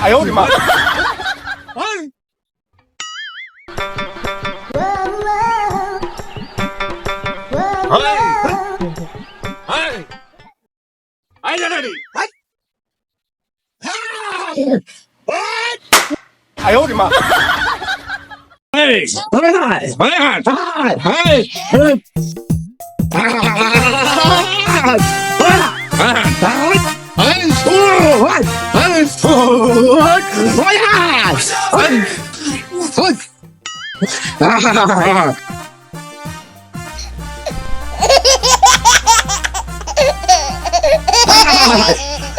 哎呦我的妈！哎哎哎！哎，在这里！哎。আমাকে বাঁচা দেখে মারবো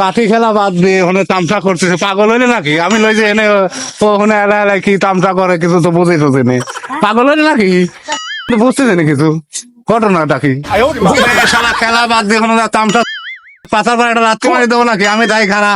লাঠি খেলা বাদ দিয়ে ওখানে তামসা করতেছে। পাগল হইলে নাকি? আমি লই যে এনে ওখানে এলা কি তামসা করে, কিছু তো নে পাগল হইলে নাকি? কিছু? ঘটনাটা কি? শালা খেলা বাদ দিয়ে ওখানে তামসা পাতার পর একটা রাত্রি মারি দেবো নাকি? আমি তাই খারা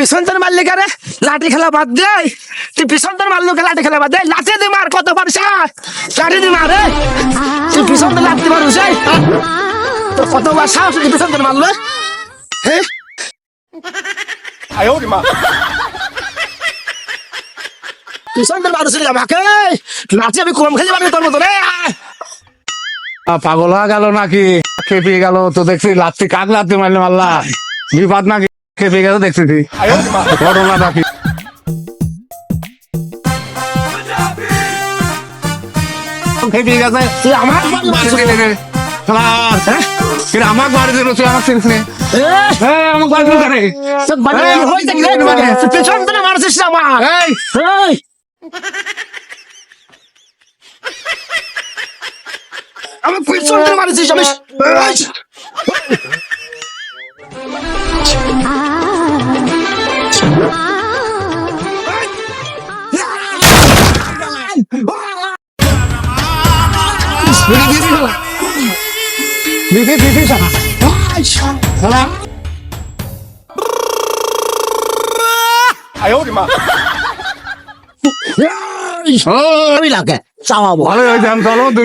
পিছন তোর মারলি কে রে লাঠি খেলা বাদ দে। তুই পিছন তোর মারলো কে? লাঠি খেলা বাদ দে। লাঠি দি মার, কত পারিস লাঠি দি মার রে তুই পিছন তোর লাগতে পারিস? তোর কতবার সাহস তুই পিছন তোর মারলো হ্যাঁ পিছন তোর মারুস আমাকে লাঠি আমি কম খেলি মারবি তোর মতো রে পাগল হয়ে গেল নাকি? খেপে গেল, তো দেখছি লাত্তি কাক লাত্তি মারলে মারলা? বিপদ নাকি? খেপে দেখতেছি গেছে তুই আমার মারলো খালাস? কিরে, আমাকে বাড়ি দিল তুই আমাকে চিনিস নে? এই, আমাকে বাড়ি দিল কেন? তোর বাড়ি এই, যাবে রে মানে তুই পিছন তোর মারছিস আমার এই, এই! আমি পিছন তোর মারছিস আমি দুই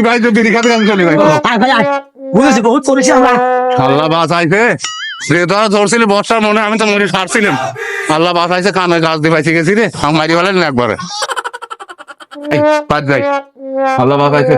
ভাই আমরা আল্লাহ তোরা ধরছিলি, বর্ষার মনে আমি তো আল্লাহ বাঁচাইছে, কানে গাছ দিয়ে পাইছে গেছি রে। আমি মারি ফেলেন না একবারে। বাদ যাই। আল্লাহ বাঁচাইছে